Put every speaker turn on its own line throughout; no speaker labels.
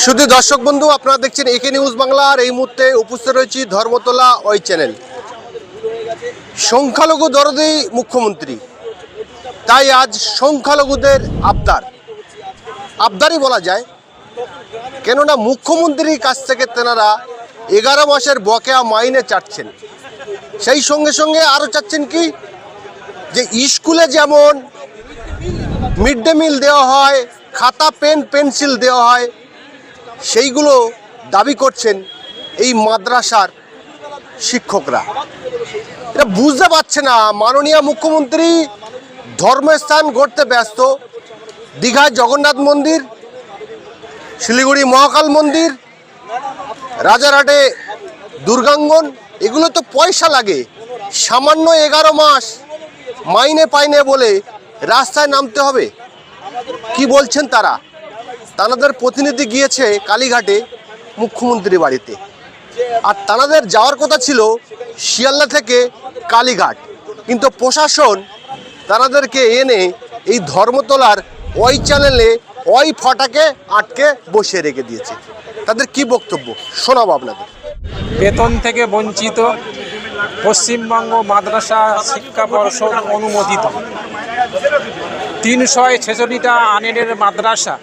শুধু দর্শক বন্ধু, আপনারা দেখছেন একে নিউজ বাংলার এই মুহূর্তে উপস্থিত রয়েছি ধর্মতলা ওই চ্যানেল। সংখ্যালঘু দরদি মুখ্যমন্ত্রী। তাই আজ সংখ্যালঘুদের আবদার। আবদারই বলা যায়, কেননা মুখ্যমন্ত্রীর কাছ থেকে তেনারা এগারো মাসের বকেয়া মাইনে চাচ্ছেন। সেই সঙ্গে সঙ্গে আরও চাচ্ছেন কি, যে স্কুলে যেমন মিড ডে মিল দেওয়া হয়, খাতা, পেন, পেন্সিল দেওয়া হয় সেইগুলো দাবি করছেন এই মাদ্রাসার শিক্ষকরা। এটা বুঝতে পারছে না, মাননীয় মুখ্যমন্ত্রী ধর্মস্থান গড়তে ব্যস্ত। দীঘায় জগন্নাথ মন্দির, শিলিগুড়ি মহাকাল মন্দির, রাজারহাটে দুর্গাঙ্গন, এগুলো তো পয়সা লাগে। সামান্য এগারো মাস মাইনে পাইনে বলে রাস্তায় নামতে হবে। কি বলছেন তারা? তানাদের প্রতিনিধি গিয়েছে কালীঘাটে মুখ্যমন্ত্রী বাড়িতে। আর তানাদের যাওয়ার কথা ছিল শিয়ালদা থেকে কালীঘাট। কিন্তু প্রশাসন তানাদেরকে এনে এই ধর্মতলার ওই চ্যানেলে ওই ফটাকে আটকে বসিয়ে রেখে দিয়েছে। তাদের কি বক্তব্য? শোনাবো আপনাদের।
বেতন থেকে বঞ্চিত পশ্চিমবঙ্গ মাদ্রাসা শিক্ষা পর্ষদ অনুমোদিত। তিনশো ছেচল্লিশটা আনেনের মাদ্রাসা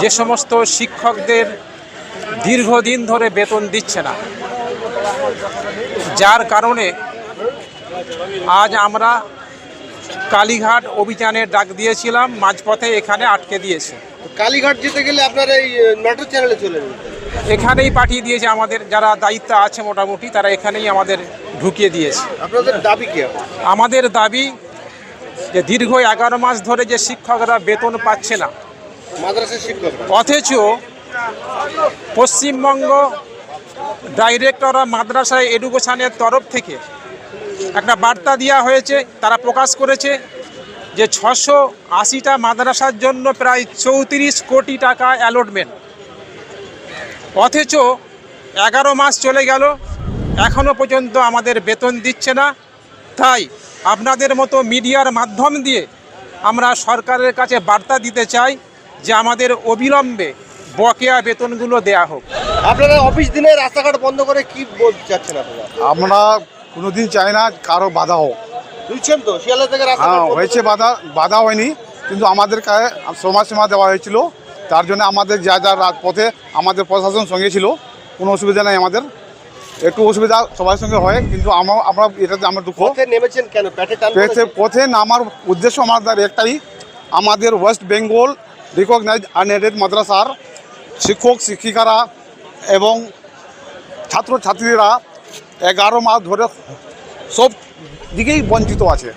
যে সমস্ত শিক্ষকদের দীর্ঘদিন ধরে বেতন দিচ্ছে না। যার কারণে আজ আমরা কালীঘাট অভিযানের ডাক দিয়েছিলাম মাঝপথে এখানে আটকে দিয়েছে।
কালীঘাট যেতে গেলে আপনারা এই নাটক চ্যানেলে চলে
এখানেই পাঠিয়ে দিয়েছে আমাদের যারা দায়িত্ব আছে মোটামুটি তারা এখানেই আমাদের ঢুকিয়ে দিয়েছে।
আপনাদের দাবি কি
আমাদের দাবি যে দীর্ঘ এগারো মাস ধরে যে শিক্ষকরা বেতন পাচ্ছে না অথচ পশ্চিমবঙ্গ ডাইরেক্টর মাদ্রাসা এডুকেশনের তরফ থেকে একটা বার্তা দেওয়া হয়েছে, তারা প্রকাশ করেছে যে ছশো আশিটা মাদ্রাসার জন্য প্রায় চৌত্রিশ কোটি টাকা অ্যালটমেন্ট অথচ এগারো মাস চলে গেল এখনও পর্যন্ত আমাদের বেতন দিচ্ছে না। তাই আপনাদের মতো মিডিয়ার মাধ্যম দিয়ে আমরা সরকারের কাছে বার্তা দিতে চাই যে আমাদের অবিলম্বে বকেয়া বেতনগুলো দেয়া হোক।
আপনারা অফিস দিনে রাস্তাঘাট বন্ধ করে কি বলতে চাচ্ছেন আপনারা?
আমরা কোনোদিন চাই না কারও বাধা হোক।
বুঝছেন তো? শিয়ালদা থেকে রাস্তা
হ্যাঁ হয়েছে বাধা বাধা হয়নি কিন্তু আমাদের কাছে সময়সীমা দেওয়া হয়েছিল। তার জন্য আমাদের যা যা পথে আমাদের প্রশাসন সঙ্গে ছিল কোনো অসুবিধা নেই আমাদের। একটু অসুবিধা সবার সঙ্গে হয় কিন্তু আমরা আমরা এটাতে আমার দুঃখ।
পথে নেমেছেন কেন?
পথে নামার উদ্দেশ্য আমাদের একটাই আমাদের ওয়েস্ট বেঙ্গল রিকগনাইজ আনএডেড মাদ্রাসার শিক্ষক, শিক্ষিকারা এবং ছাত্রছাত্রীরা এগারো মাস ধরে সব দিকেই বঞ্চিত আছে।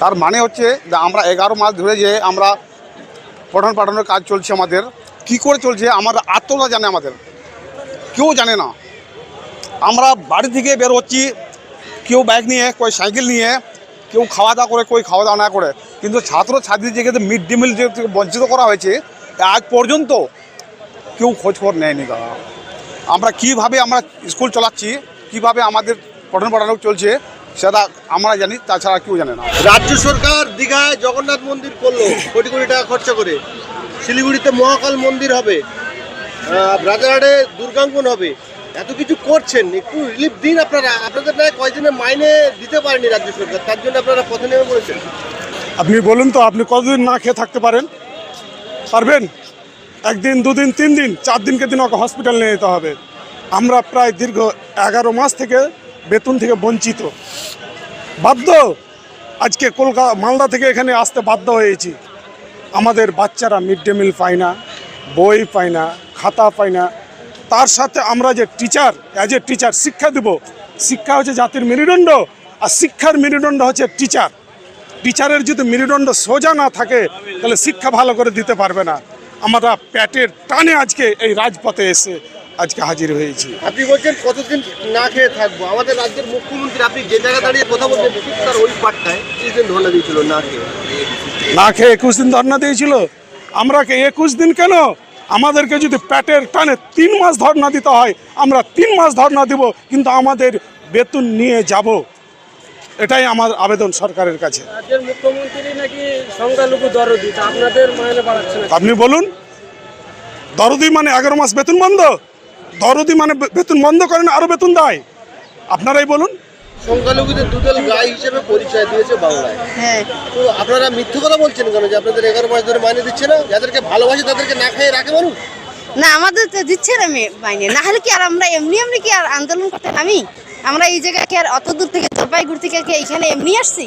তার মানে হচ্ছে যে আমরা এগারো মাস ধরে যে আমরা পঠন পাঠানোর কাজ চলছে আমাদের, কি করে চলছে আমার আত্মরা জানে আমাদের। কেউ জানে না। আমরা বাড়ি থেকে বের হচ্ছি, কেউ বাইক নিয়ে, কেউ সাইকেল নিয়ে কেউ খাওয়া দাওয়া করে, কেউ খাওয়া দাওয়া না করে। কিন্তু ছাত্র ছাত্রীদেরকে মিড ডে মিল যে বঞ্চিত করা হয়েছে, আজ পর্যন্ত কেউ খোঁজখবর নেয়নি তারা আমরা কীভাবে আমরা স্কুল চালাচ্ছি, কীভাবে আমাদের পঠন পাঠানো চলছে, সেটা আমরা জানি, তাছাড়া কেউ জানে না।
রাজ্য সরকার দীঘায় জগন্নাথ মন্দির করল, কোটি কোটি টাকা খরচা করে। শিলিগুড়িতে মহাকাল মন্দির হবে রাজারহাটে দুর্গাঙ্গন হবে। এত কিছু করছেন, একটু রিলিফ দিন আপনারা। আপনাদের নয় কয়দিনের মাইনে দিতে পারেনি রাজ্য সরকার, তার জন্য আপনারা পথে নেমে পড়েছেন।
আপনি বলুন তো, আপনি কতদিন না খেয়ে থাকতে পারেন? পারবেন? একদিন, দুদিন, তিন দিন, চার দিনকে দিন ওকে হসপিটাল নিয়ে যেতে হবে। আমরা প্রায় দীর্ঘ এগারো মাস থেকে বেতন থেকে বঞ্চিত। বাধ্য? আজকে কলকাতা মালদা থেকে এখানে আসতে বাধ্য হয়েছি। আমাদের বাচ্চারা মিড ডে মিল পায় না, বই পায় না, খাতা পায় না তার সাথে আমরা যে টিচার অ্যাজ এ টিচার শিক্ষা দেব। শিক্ষা হচ্ছে জাতির মেরুদণ্ড আর শিক্ষার মেরুদণ্ড হচ্ছে টিচার টিচারের যদি মেরুদণ্ড সোজা না থাকে তাহলে শিক্ষা ভালো করে দিতে পারবে না। আমরা প্যাটের টানে আজকে এই রাজপথে এসে আজকে হাজির হয়েছি।
আপনি বলছেন কতদিন না খেয়ে থাকব? আমাদের রাজ্যের মুখ্যমন্ত্রী আপনি যে জায়গায় দাঁড়িয়ে কথা বলছেন তার ওই পাটটায় ধরনা দিয়েছিল না খেয়ে।
না খেয়ে একুশ দিন ধর্না দিয়েছিল? আমরা কে একুশ দিন কেন আমাদেরকে যদি প্যাটের টানে তিন মাস ধর্না দিতে হয় আমরা তিন মাস ধর্না দিব কিন্তু আমাদের বেতন নিয়ে যাব। এটাই আমার আবেদন সরকারের কাছে। আপনি বলুন দরদি মানে এগারো মাস বেতন বন্ধ? দরদি মানে বেতন বন্ধ করেন আরও বেতন দেয়। আপনারাই বলুন।
সংখ্যালঘুদের দুদল গায়ে হিসেবে পরিচয় দিয়েছে বাংলায়।
হ্যাঁ।
তো আপনারা মিথ্যে কথা বলছেন কেন যে আপনাদের এগারো মাস ধরে মাইনে দিচ্ছে না? যাদেরকে ভালোবাসে তাদেরকে না খেয়ে রাখে মানুষ?
না আমাদের তো দিচ্ছে না মাইনে। না হলে কি আর আমরা এমনি এমনি কি আর আন্দোলন করতে নামি আমরা এই জায়গায় কি আর অত দূর থেকে জলপাইগুড়ি থেকে কি এইখানে এমনি আসছি?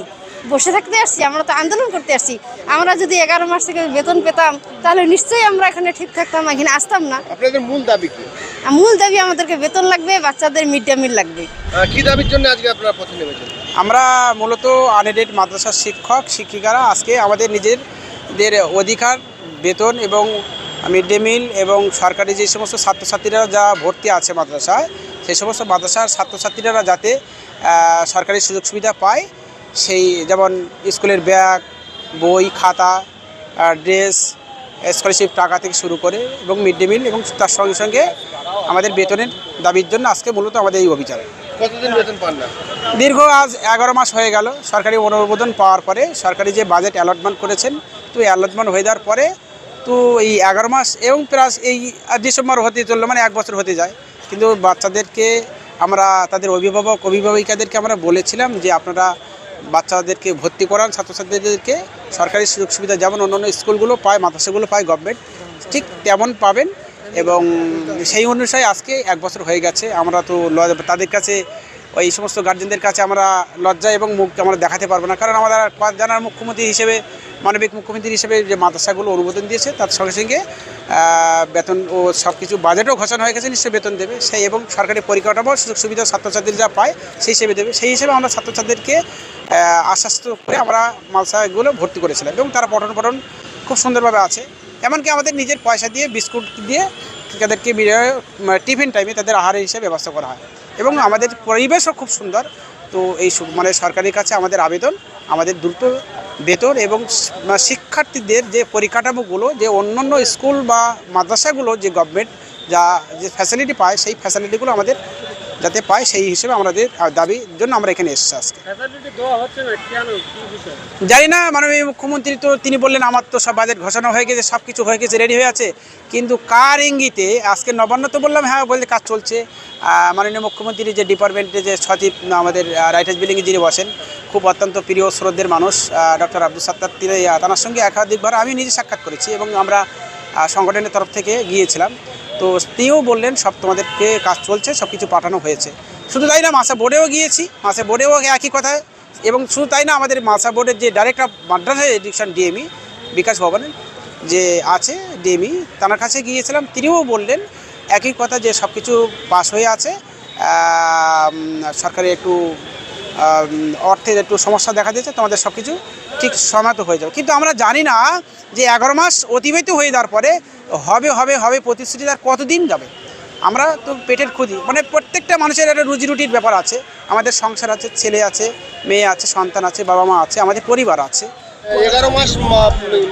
বসে থাকতে আসছি? আমরা তো আন্দোলন করতে আসছি। আমরা যদি এগারো মাস থেকে বেতন পেতাম তাহলে নিশ্চয়ই আমরা এখানে ঠিক থাকতাম এখানে আসতাম না।
আপনাদের মূল দাবি কি?
আর মূল দাবি আমাদেরকে বেতন লাগবে বাচ্চাদের মিড ডে মিল লাগবে।
কি দাবির জন্য আজকে আপনারা পথে নেমেছেন?
আমরা মূলত আনএডেড মাদ্রাসার শিক্ষক শিক্ষিকারা আজকে আমাদের নিজেদের অধিকার বেতন এবং মিড ডে মিল এবং সরকারি যে সমস্ত ছাত্রছাত্রীরা যা ভর্তি আছে মাদ্রাসায় সেই সমস্ত মাদ্রাসার ছাত্রছাত্রীরা যাতে সরকারি সুযোগ সুবিধা পায় সেই যেমন স্কুলের ব্যাগ বই খাতা ড্রেস স্কলারশিপ টাকা থেকে শুরু করে এবং মিড ডে মিল এবং তার সঙ্গে সঙ্গে আমাদের বেতনের দাবির জন্য আজকে মূলত আমাদের এই অভিযান।
কতদিন বেতন পান না?
দীর্ঘ আজ এগারো মাস হয়ে গেল। সরকারি অনুমোদন পাওয়ার পরে সরকারি যে বাজেট অ্যালটমেন্ট করেছেন তো অ্যালটমেন্ট হয়ে যাওয়ার পরে তো এই এগারো মাস এবং প্লাস এই ডিসেম্বর হতে চলল মানে এক বছর হতে যায়। কিন্তু বাচ্চাদেরকে আমরা তাদের অভিভাবক অভিভাবিকাদেরকে আমরা বলেছিলাম যে আপনারা বাচ্চাদেরকে ভর্তি করান, ছাত্রছাত্রীদেরকে সরকারি সুযোগ সুবিধা যেমন অন্যান্য স্কুলগুলো পায়, মাদ্রাসাগুলো পায় গভর্নমেন্ট ঠিক তেমন পাবেন এবং সেই অনুসারে আজকে এক বছর হয়ে গেছে, আমরা তো তাদের কাছে ওই সমস্ত গার্জেনদের কাছে আমরা লজ্জা এবং মুখ আমরা দেখাতে পারব না। কারণ আমাদের জানার মুখ্যমন্ত্রী হিসেবে, মানবিক মুখ্যমন্ত্রী হিসেবে যে মাদ্রাসাগুলো অনুমোদন দিয়েছে, তার সঙ্গে সঙ্গে বেতন ও সব কিছু বাজেটও ঘোষণা হয়ে গেছে, নিশ্চয়ই বেতন দেবে। সেই এবং সরকারি পরিকাঠামো, সুযোগ সুবিধা ছাত্রছাত্রীরা যা পায়, সেই হিসেবে দেবে। সেই হিসেবে আমরা ছাত্রছাত্রীদেরকে আশ্বস্ত করে আমরা মাদ্রাসাগুলো ভর্তি করেছিলাম এবং তারা পঠন পঠন খুব সুন্দরভাবে আছে। এমনকি আমাদের নিজের পয়সা দিয়ে বিস্কুট দিয়ে তাদেরকে টিফিন টাইমে তাদের আহারের হিসেবে ব্যবস্থা করা হয়। এবং আমাদের পরিবেশও খুব সুন্দর। তো এই মানে সরকারের কাছে আমাদের আবেদন, আমাদের দ্রুত বেতন এবং মানে শিক্ষার্থীদের যে পরিকাঠামোগুলো, যে অন্যান্য স্কুল বা মাদ্রাসাগুলো যে গভর্নমেন্ট যা যে ফ্যাসিলিটি পায়, সেই ফ্যাসিলিটিগুলো আমাদের যাতে পায় সেই হিসেবে আমাদের দাবির জন্য আমরা এখানে এসেছি আজকে। জানি না মাননীয় মুখ্যমন্ত্রী তো তিনি বললেন আমার তো সব বাজেট ঘোষণা হয়ে গেছে সব কিছু হয়ে গেছে রেডি হয়ে আছে। কিন্তু কার ইঙ্গিতে আজকে নবান্ন তো বললাম হ্যাঁ বলতে কাজ চলছে। মাননীয় মুখ্যমন্ত্রী যে ডিপার্টমেন্টে যে সচিব আমাদের রাইটার্স বিল্ডিংয়ে যিনি বসেন খুব অত্যন্ত প্রিয় শ্রদ্ধের মানুষ ডক্টর আব্দুল সাত্তার তিনি তার সঙ্গে একাধিকবার আমি নিজে সাক্ষাৎ করেছি এবং আমরা সংগঠনের তরফ থেকে গিয়েছিলাম। তো তিনিও বললেন সব তোমাদেরকে কাজ চলছে সব কিছু পাঠানো হয়েছে। শুধু তাই না মাসা বোর্ডেও গিয়েছি মাসা বোর্ডেও একই কথা। এবং শুধু তাই না আমাদের মাসা বোর্ডের যে director madrasa education DME Bikash ভবনের যে আছে ডিএমই তার কাছে গিয়েছিলাম। তিনিও বললেন একই কথা যে সব কিছু পাস হয়ে আছে। আহ, উম, সরকারি একটু অর্থের একটু সমস্যা দেখা দিয়েছে তোমাদের সব কিছু ঠিক সমাত হয়ে যাবে। কিন্তু আমরা জানি না যে এগারো মাস অতিবাহিত হয়ে যাওয়ার পরে হবে হবে হবে প্রতিশ্রুতি, আর কতদিন যাবে? আমরা তো পেটের ক্ষতি। মানে প্রত্যেকটা মানুষের একটা রুজি রুটির ব্যাপার আছে। আমাদের সংসার আছে, ছেলে আছে, মেয়ে আছে, সন্তান আছে বাবা মা আছে, আমাদের পরিবার আছে।
এগারো মাস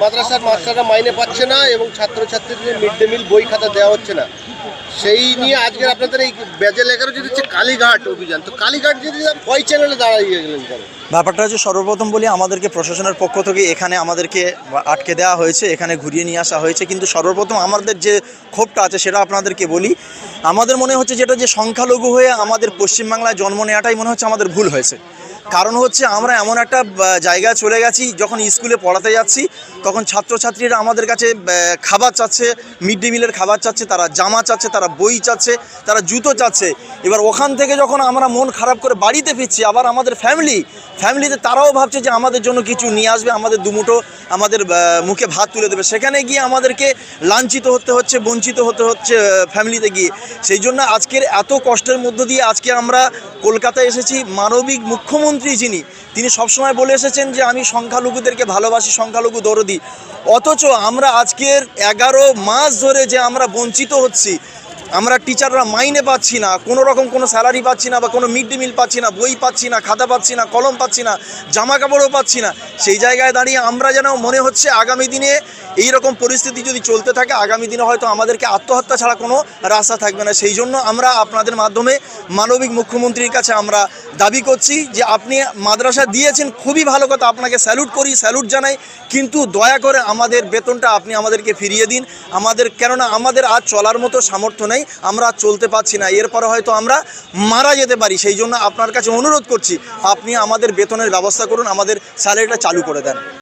মাদ্রাসার মাস্টাররা মাইনে পাচ্ছে না এবং ছাত্রছাত্রীদের মিড ডে মিল বই খাতা দেওয়া হচ্ছে না। সেই নিয়ে আজকের আপনাদের এই বেজেল এগারো যদি হচ্ছে কালীঘাট অভিযান, তো কালীঘাট যদি ওই চ্যানেলে দাঁড়িয়ে গেলেন
ব্যাপারটা হচ্ছে সর্বপ্রথম বলি আমাদেরকে প্রশাসনের পক্ষ থেকে এখানে আমাদেরকে আটকে দেওয়া হয়েছে, এখানে ঘুরিয়ে নিয়ে আসা হয়েছে। কিন্তু সর্বপ্রথম আমাদের যে ক্ষোভটা আছে সেটা আপনাদেরকে বলি, আমাদের মনে হচ্ছে যেটা যে সংখ্যালঘু হয়ে আমাদের পশ্চিমবাংলায় জন্ম নেওয়াটাই মনে হচ্ছে আমাদের ভুল হয়েছে। কারণ হচ্ছে আমরা এমন একটা জায়গায় চলে গেছি, যখন স্কুলে পড়াতে যাচ্ছি, তখন ছাত্রছাত্রীরা আমাদের কাছে খাবার চাচ্ছে মিড ডে মিলের খাবার চাচ্ছে, তারা জামা চাচ্ছে, তারা বই চাচ্ছে, তারা জুতো চাচ্ছে। এবার ওখান থেকে যখন আমরা মন খারাপ করে বাড়িতে ফিরছি, আবার আমাদের ফ্যামিলি ফ্যামিলিতে তারাও ভাবছে যে আমাদের জন্য কিছু নিয়ে আসবে, আমাদের দুমুঠো আমাদের মুখে ভাত তুলে দেবে। সেখানে গিয়ে আমাদেরকে লাঞ্ছিত হতে হচ্ছে, বঞ্চিত হতে হচ্ছে ফ্যামিলিতে গিয়ে। সেই জন্য আজকের এত কষ্টের মধ্য দিয়ে আজকে আমরা কলকাতায় এসেছি, মানবিক মুখ্যমন্ত্রী যিনি, তিনি সবসময় বলে এসেছেন যে আমি সংখ্যালঘুদেরকে ভালোবাসি, সংখ্যালঘু দরদি। অথচ আমরা আজকের এগারো মাস ধরে যে আমরা বঞ্চিত হচ্ছি আমরা টিচাররা মাইনে পাচ্ছি না, কোনো রকম কোনো স্যালারি পাচ্ছি না বা কোনো মিড ডে মিল পাচ্ছি না, বই পাচ্ছি না, খাতা পাচ্ছি না, কলম পাচ্ছি না জামা কাপড়ও পাচ্ছি না। সেই জায়গায় দাঁড়িয়ে আমরা যেন মনে হচ্ছে আগামী দিনে এই রকম পরিস্থিতি যদি চলতে থাকে, আগামী দিনে হয়তো আমাদেরকে আত্মহত্যা ছাড়া কোনো রাস্তা থাকবে না। সেই জন্য আমরা আপনাদের মাধ্যমে মানবিক মুখ্যমন্ত্রীর কাছে আমরা দাবি করছি যে আপনি মাদ্রাসা দিয়েছেন, খুবই ভালো কথা, আপনাকে স্যালুট করি স্যালুট জানাই, কিন্তু দয়া করে আমাদের বেতনটা আপনি আমাদেরকে ফিরিয়ে দিন। আমাদের, কেননা আমাদের আজ চলার মতো সামর্থ্য নেই। আমরা আর চলতে পারছি না। এরপরে হয়তো আমরা মারা যেতে পারি। সেই জন্য আপনার কাছে অনুরোধ করছি, আপনি আমাদের বেতনের ব্যবস্থা করুন, আমাদের স্যালারিটা চালু করে দেন।